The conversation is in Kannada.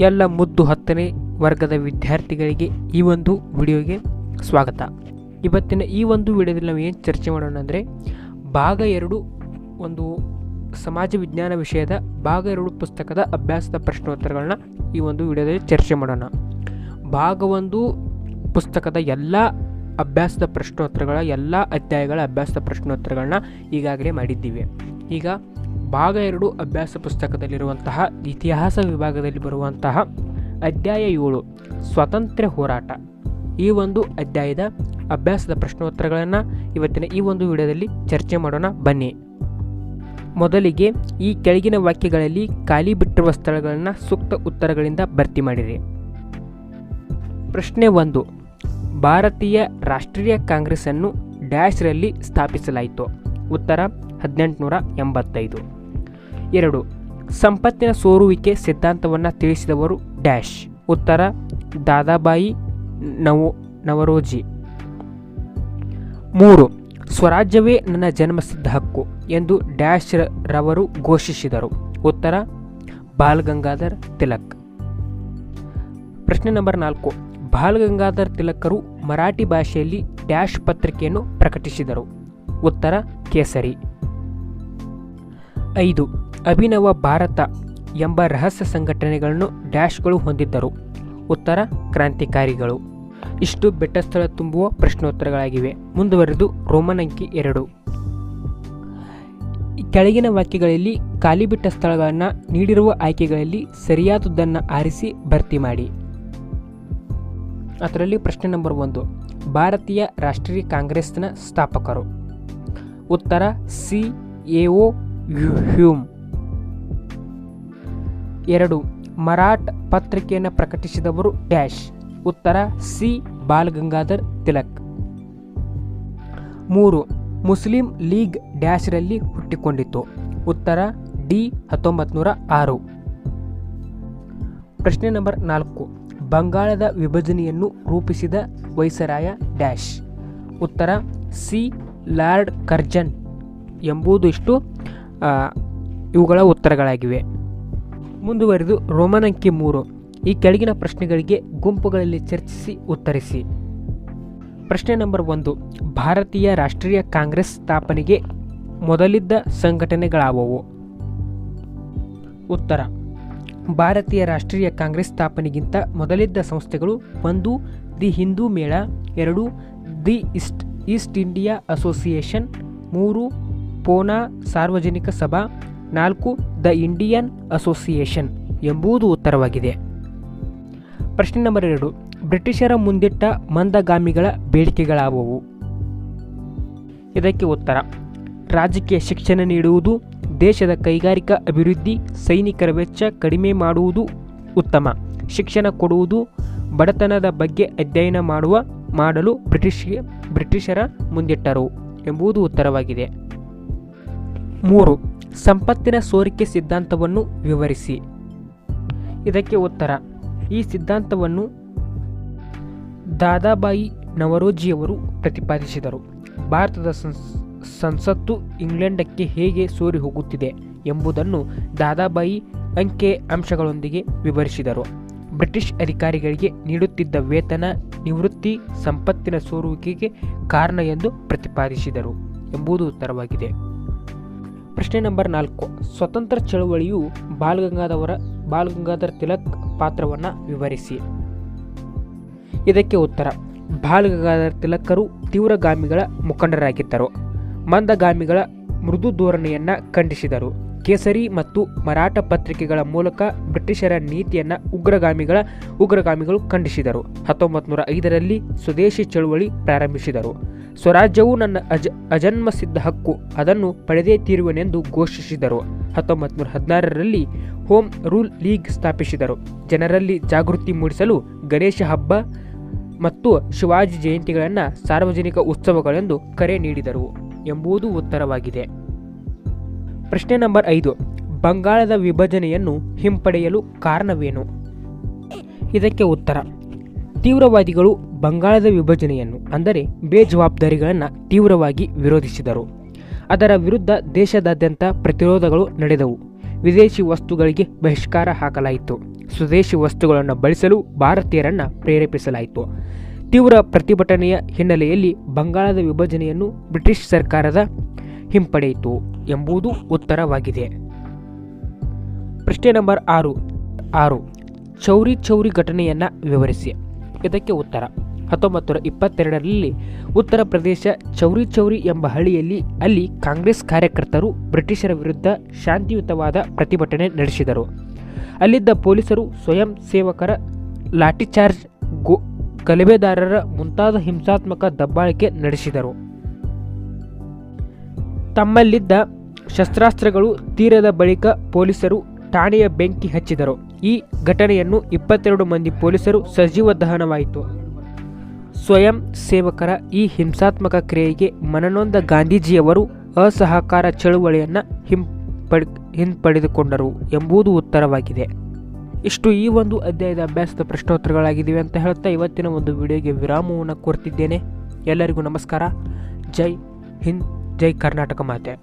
ಎಲ್ಲ ಮುದ್ದು ಹತ್ತನೇ ವರ್ಗದ ವಿದ್ಯಾರ್ಥಿಗಳಿಗೆ ಈ ಒಂದು ವಿಡಿಯೋಗೆ ಸ್ವಾಗತ. ಇವತ್ತಿನ ಈ ಒಂದು ವಿಡಿಯೋದಲ್ಲಿ ನಾವು ಏನು ಚರ್ಚೆ ಮಾಡೋಣ ಅಂದರೆ, ಭಾಗ ಎರಡು ಒಂದು ಸಮಾಜ ವಿಜ್ಞಾನ ವಿಷಯದ ಭಾಗ ಎರಡು ಪುಸ್ತಕದ ಅಭ್ಯಾಸದ ಪ್ರಶ್ನೋತ್ತರಗಳನ್ನ ಈ ಒಂದು ವಿಡಿಯೋದಲ್ಲಿ ಚರ್ಚೆ ಮಾಡೋಣ. ಭಾಗ ಒಂದು ಪುಸ್ತಕದ ಎಲ್ಲ ಅಭ್ಯಾಸದ ಪ್ರಶ್ನೋತ್ತರಗಳ, ಎಲ್ಲ ಅಧ್ಯಾಯಗಳ ಅಭ್ಯಾಸದ ಪ್ರಶ್ನೋತ್ತರಗಳನ್ನ ಈಗಾಗಲೇ ಮಾಡಿದ್ದೀವಿ. ಈಗ ಭಾಗ ಎರಡು ಅಭ್ಯಾಸ ಪುಸ್ತಕದಲ್ಲಿರುವಂತಹ ಇತಿಹಾಸ ವಿಭಾಗದಲ್ಲಿ ಬರುವಂತಹ ಅಧ್ಯಾಯ ಏಳು, ಸ್ವಾತಂತ್ರ್ಯ ಹೋರಾಟ. ಈ ಒಂದು ಅಧ್ಯಾಯದ ಅಭ್ಯಾಸದ ಪ್ರಶ್ನೋತ್ತರಗಳನ್ನು ಇವತ್ತಿನ ಈ ಒಂದು ವಿಡಿಯೋದಲ್ಲಿ ಚರ್ಚೆ ಮಾಡೋಣ. ಬನ್ನಿ. ಮೊದಲಿಗೆ ಈ ಕೆಳಗಿನ ವಾಕ್ಯಗಳಲ್ಲಿ ಖಾಲಿ ಬಿಟ್ಟಿರುವ ಸ್ಥಳಗಳನ್ನು ಸೂಕ್ತ ಉತ್ತರಗಳಿಂದ ಭರ್ತಿ ಮಾಡಿರಿ. ಪ್ರಶ್ನೆ ಒಂದು, ಭಾರತೀಯ ರಾಷ್ಟ್ರೀಯ ಕಾಂಗ್ರೆಸ್ಸನ್ನು ಡ್ಯಾಶ್ರಲ್ಲಿ ಸ್ಥಾಪಿಸಲಾಯಿತು. ಉತ್ತರ, ಹದಿನೆಂಟುನೂರ ಎಂಬತ್ತೈದು. ಎರಡು. ಸಂಪತ್ತಿನ ಸೋರುವಿಕೆ ಸಿದ್ಧಾಂತವನ್ನು ತಿಳಿಸಿದವರು ಡ್ಯಾಶ್. ಉತ್ತರ, ದಾದಾಬಾಯಿ ನವೋ, ನವರೋಜಿ. ಮೂರು. ಸ್ವರಾಜ್ಯವೇ ನನ್ನ ಜನ್ಮಸಿದ್ಧ ಹಕ್ಕು ಎಂದು ಡ್ಯಾಶ್ ರವರು ಘೋಷಿಸಿದರು. ಉತ್ತರ ಬಾಲ್ ಗಂಗಾಧರ್ ತಿಲಕ್. ಪ್ರಶ್ನೆ ನಂಬರ್ ನಾಲ್ಕು. ಬಾಲ್ ಗಂಗಾಧರ್ ತಿಲಕರು ಮರಾಠಿ ಭಾಷೆಯಲ್ಲಿ ಡ್ಯಾಶ್ ಪತ್ರಿಕೆಯನ್ನು ಪ್ರಕಟಿಸಿದರು. ಉತ್ತರ, ಕೇಸರಿ. ಐದು. ಅಭಿನವ ಭಾರತ ಎಂಬ ರಹಸ್ಯ ಸಂಘಟನೆಗಳನ್ನು ಡ್ಯಾಶ್ಗಳು ಹೊಂದಿದ್ದರು. ಉತ್ತರ ಕ್ರಾಂತಿಕಾರಿಗಳು. ಇಷ್ಟು ಬೆಟ್ಟಸ್ಥಳ ತುಂಬುವ ಪ್ರಶ್ನೋತ್ತರಗಳಾಗಿವೆ. ಮುಂದುವರೆದು ರೋಮನ್ ಅಂಕಿ ಎರಡು. ಕೆಳಗಿನ ವಾಕ್ಯಗಳಲ್ಲಿ ಖಾಲಿ ಬಿಟ್ಟ ಸ್ಥಳಗಳನ್ನು ನೀಡಿರುವ ಆಯ್ಕೆಗಳಲ್ಲಿ ಸರಿಯಾದುದನ್ನು ಆರಿಸಿ ಭರ್ತಿ ಮಾಡಿ. ಅದರಲ್ಲಿ ಪ್ರಶ್ನೆ ನಂಬರ್ ಒಂದು. ಭಾರತೀಯ ರಾಷ್ಟ್ರೀಯ ಕಾಂಗ್ರೆಸ್ನ ಸ್ಥಾಪಕರು. ಉತ್ತರ ಸಿ ಎ ಓ ಹ್ಯೂಮ್. ಎರಡು, ಮರಾಠ್ ಪತ್ರಿಕೆಯನ್ನು ಪ್ರಕಟಿಸಿದವರು ಡ್ಯಾಶ್. ಉತ್ತರ, ಸಿ. ಬಾಲ್ ಗಂಗಾಧರ್ ತಿಲಕ್. ಮೂರು, ಮುಸ್ಲಿಂ ಲೀಗ್ ಡ್ಯಾಶ್ರಲ್ಲಿ ಹುಟ್ಟಿಕೊಂಡಿತು ಉತ್ತರ, ಡಿ. ಹತ್ತೊಂಬತ್ತು ನೂರ ಆರು. ಪ್ರಶ್ನೆ ನಂಬರ್ ನಾಲ್ಕು, ಬಂಗಾಳದ ವಿಭಜನೆಯನ್ನು ರೂಪಿಸಿದ ವೈಸರಾಯ ಡ್ಯಾಶ್. ಉತ್ತರ, ಸಿ. ಲಾರ್ಡ್ ಕರ್ಜನ್ ಎಂಬುದು ಇಷ್ಟು ಇವುಗಳ ಉತ್ತರಗಳಾಗಿವೆ. ಮುಂದುವರೆದು ರೋಮನ್ ಅಂಕಿ ಮೂರು. ಈ ಕೆಳಗಿನ ಪ್ರಶ್ನೆಗಳಿಗೆ ಗುಂಪುಗಳಲ್ಲಿ ಚರ್ಚಿಸಿ ಉತ್ತರಿಸಿ. ಪ್ರಶ್ನೆ ನಂಬರ್ ಒಂದು. ಭಾರತೀಯ ರಾಷ್ಟ್ರೀಯ ಕಾಂಗ್ರೆಸ್ ಸ್ಥಾಪನೆಗೆ ಮೊದಲಿದ್ದ ಸಂಘಟನೆಗಳಾವವು? ಉತ್ತರ. ಭಾರತೀಯ ರಾಷ್ಟ್ರೀಯ ಕಾಂಗ್ರೆಸ್ ಸ್ಥಾಪನೆಗಿಂತ ಮೊದಲಿದ್ದ ಸಂಸ್ಥೆಗಳು ಒಂದು, ದಿ ಹಿಂದೂ ಮೇಳ, ಎರಡು, the East East India Association, ಮೂರು, ಪೋನಾ ಸಾರ್ವಜನಿಕ ಸಭಾ ನಾಲ್ಕು, ದ ಇಂಡಿಯನ್ ಅಸೋಸಿಯೇಷನ್ ಎಂಬುದು ಉತ್ತರವಾಗಿದೆ. ಪ್ರಶ್ನೆ ನಂಬರ್ ಎರಡು, ಬ್ರಿಟಿಷರ ಮುಂದಿಟ್ಟ ಮಂದಗಾಮಿಗಳ ಬೇಡಿಕೆಗಳಾವುವು? ಇದಕ್ಕೆ ಉತ್ತರ, ರಾಜಕೀಯ ಶಿಕ್ಷಣ ನೀಡುವುದು, ದೇಶದ ಕೈಗಾರಿಕಾ ಅಭಿವೃದ್ಧಿ, ಸೈನಿಕರ ವೆಚ್ಚ ಕಡಿಮೆ ಮಾಡುವುದು ಉತ್ತಮ. ಶಿಕ್ಷಣ ಕೊಡುವುದು, ಬಡತನದ ಬಗ್ಗೆ ಅಧ್ಯಯನ ಮಾಡುವ, ಮಾಡಲು ಬ್ರಿಟಿಷ್ಗೆ, ಬ್ರಿಟಿಷರ ಮುಂದಿಟ್ಟರು ಎಂಬುದು ಉತ್ತರವಾಗಿದೆ. ಮೂರು ಸಂಪತ್ತಿನ ಸೋರಿಕೆ ಸಿದ್ಧಾಂತವನ್ನು ವಿವರಿಸಿ. ಇದಕ್ಕೆ ಉತ್ತರ, ಈ ಸಿದ್ಧಾಂತವನ್ನು ದಾದಾಬಾಯಿ ನವರೋಜಿಯವರು ಪ್ರತಿಪಾದಿಸಿದರು. ಭಾರತದ ಸಂಸ್, ಸಂಸತ್ತು ಇಂಗ್ಲೆಂಡಕ್ಕೆ ಹೇಗೆ ಸೋರಿ ಹೋಗುತ್ತಿದೆ ಎಂಬುದನ್ನು ದಾದಾಬಾಯಿ ಅಂಕೆ ಅಂಶಗಳೊಂದಿಗೆ ವಿವರಿಸಿದರು. ಬ್ರಿಟಿಷ್ ಅಧಿಕಾರಿಗಳಿಗೆ ನೀಡುತ್ತಿದ್ದ ವೇತನ, ನಿವೃತ್ತಿ, ಸಂಪತ್ತಿನ ಸೋರುವಿಕೆಗೆ ಕಾರಣ ಎಂದು ಪ್ರತಿಪಾದಿಸಿದರು ಎಂಬುದು ಉತ್ತರವಾಗಿದೆ. ಪ್ರಶ್ನೆ ನಂಬರ್ ನಾಲ್ಕು. ಸ್ವತಂತ್ರ ಚಳುವಳಿಯು ಬಾಲ್ ಗಂಗಾಧರ ತಿಲಕ್ ಪಾತ್ರವನ್ನು ವಿವರಿಸಿ. ಇದಕ್ಕೆ ಉತ್ತರ. ಬಾಲ್ಗಂಗಾಧರ ತಿಲಕರು ತೀವ್ರಗಾಮಿಗಳ ಮುಖಂಡರಾಗಿದ್ದರು. ಮಂದಗಾಮಿಗಳ ಮೃದು ಧೋರಣೆಯನ್ನು ಖಂಡಿಸಿದರು. ಕೇಸರಿ ಮತ್ತು ಮರಾಠ ಪತ್ರಿಕೆಗಳ ಮೂಲಕ ಬ್ರಿಟಿಷರ ನೀತಿಯನ್ನು ಉಗ್ರಗಾಮಿಗಳ, ಉಗ್ರಗಾಮಿಗಳು ಖಂಡಿಸಿದರು. ಹತ್ತೊಂಬತ್ತು ನೂರ ಐದರಲ್ಲಿ ಸ್ವದೇಶಿ ಚಳುವಳಿ ಪ್ರಾರಂಭಿಸಿದರು. ಸ್ವರಾಜ್ಯವು ನನ್ನ ಅಜ, ಅಜನ್ಮಸಿದ್ಧ ಹಕ್ಕು. ಅದನ್ನು ಪಡೆದೇ ತೀರುವನೆಂದು ಘೋಷಿಸಿದರು. ಹತ್ತೊಂಬತ್ತು ನೂರ ಹದಿನಾರರಲ್ಲಿ ಹೋಮ್ ರೂಲ್ ಲೀಗ್ ಸ್ಥಾಪಿಸಿದರು. ಜನರಲ್ಲಿ ಜಾಗೃತಿ ಮೂಡಿಸಲು ಗಣೇಶ ಹಬ್ಬ ಮತ್ತು ಶಿವಾಜಿ ಜಯಂತಿಗಳನ್ನು ಸಾರ್ವಜನಿಕ ಉತ್ಸವಗಳೆಂದು ಕರೆ ನೀಡಿದರು ಎಂಬುದು ಉತ್ತರವಾಗಿದೆ. ಪ್ರಶ್ನೆ ನಂಬರ್ ಐದು. ಬಂಗಾಳದ ವಿಭಜನೆಯನ್ನು ಹಿಂಪಡೆಯಲು ಕಾರಣವೇನು? ಇದಕ್ಕೆ ಉತ್ತರ. ತೀವ್ರವಾದಿಗಳು ಬಂಗಾಳದ ವಿಭಜನೆಯನ್ನು, ಅಂದರೆ ಬೇಜವಾಬ್ದಾರಿಗಳನ್ನು ತೀವ್ರವಾಗಿ ವಿರೋಧಿಸಿದರು. ಅದರ ವಿರುದ್ಧ ದೇಶದಾದ್ಯಂತ ಪ್ರತಿರೋಧಗಳು ನಡೆದವು. ವಿದೇಶಿ ವಸ್ತುಗಳಿಗೆ ಬಹಿಷ್ಕಾರ ಹಾಕಲಾಯಿತು. ಸ್ವದೇಶಿ ವಸ್ತುಗಳನ್ನು ಬಳಸಲು ಭಾರತೀಯರನ್ನು ಪ್ರೇರೇಪಿಸಲಾಯಿತು. ತೀವ್ರ ಪ್ರತಿಭಟನೆಯ ಹಿನ್ನೆಲೆಯಲ್ಲಿ ಬಂಗಾಳದ ವಿಭಜನೆಯನ್ನು ಬ್ರಿಟಿಷ್ ಸರ್ಕಾರದ ಹಿಂಪಡೆಯಿತು ಎಂಬುದು ಉತ್ತರವಾಗಿದೆ. ಪ್ರಶ್ನೆ ನಂಬರ್ ಆರು ಆರು. ಚೌರಿ ಚೌರಿ ಘಟನೆಯನ್ನು ವಿವರಿಸಿ. ಇದಕ್ಕೆ ಉತ್ತರ. ಹತ್ತೊಂಬತ್ತು ನೂರ ಇಪ್ಪತ್ತೆರಡರಲ್ಲಿ ಉತ್ತರ ಪ್ರದೇಶ ಚೌರಿ ಚೌರಿ ಎಂಬ ಹಳ್ಳಿಯಲ್ಲಿ ಅಲ್ಲಿ ಕಾಂಗ್ರೆಸ್ ಕಾರ್ಯಕರ್ತರು ಬ್ರಿಟಿಷರ ವಿರುದ್ಧ ಶಾಂತಿಯುತವಾದ ಪ್ರತಿಭಟನೆ ನಡೆಸಿದರು. ಅಲ್ಲಿದ್ದ ಪೊಲೀಸರು ಸ್ವಯಂ ಸೇವಕರ ಲಾಠಿಚಾರ್ಜ್ ಗೋ ಗಲಭೆದಾರರ ಮುಂತಾದ ಹಿಂಸಾತ್ಮಕ ದಬ್ಬಾಳಿಕೆ ನಡೆಸಿದರು. ತಮ್ಮಲ್ಲಿದ್ದ ಶಸ್ತ್ರಾಸ್ತ್ರಗಳು ತೀರದ ಬಳಿಕ ಪೊಲೀಸರು ಠಾಣೆಯ ಬೆಂಕಿ ಹಚ್ಚಿದರು. ಈ ಘಟನೆಯನ್ನು ಇಪ್ಪತ್ತೆರಡು ಮಂದಿ ಪೊಲೀಸರು ಸಜೀವ ದಹನವಾಯಿತು. ಸ್ವಯಂ ಸೇವಕರ ಈ ಹಿಂಸಾತ್ಮಕ ಕ್ರಿಯೆಗೆ ಮನನೊಂದ ಗಾಂಧೀಜಿಯವರು ಅಸಹಕಾರ ಚಳುವಳಿಯನ್ನು ಹಿಂಪಡೆ, ಹಿಂಪಡೆದುಕೊಂಡರು ಎಂಬುದು ಉತ್ತರವಾಗಿದೆ. ಇಷ್ಟು ಈ ಒಂದು ಅಧ್ಯಾಯದ ಅಭ್ಯಾಸದ ಪ್ರಶ್ನೋತ್ತರಗಳಾಗಿದ್ದೀವಿ ಅಂತ ಹೇಳ್ತಾ ಇವತ್ತಿನ ಒಂದು ವಿಡಿಯೋಗೆ ವಿರಾಮವನ್ನು ಕೋರ್ತಿದ್ದೇನೆ ಎಲ್ಲರಿಗೂ ನಮಸ್ಕಾರ. ಜೈ ಹಿಂದ್, ಜೈ ಕರ್ನಾಟಕ ಮಾತೆ.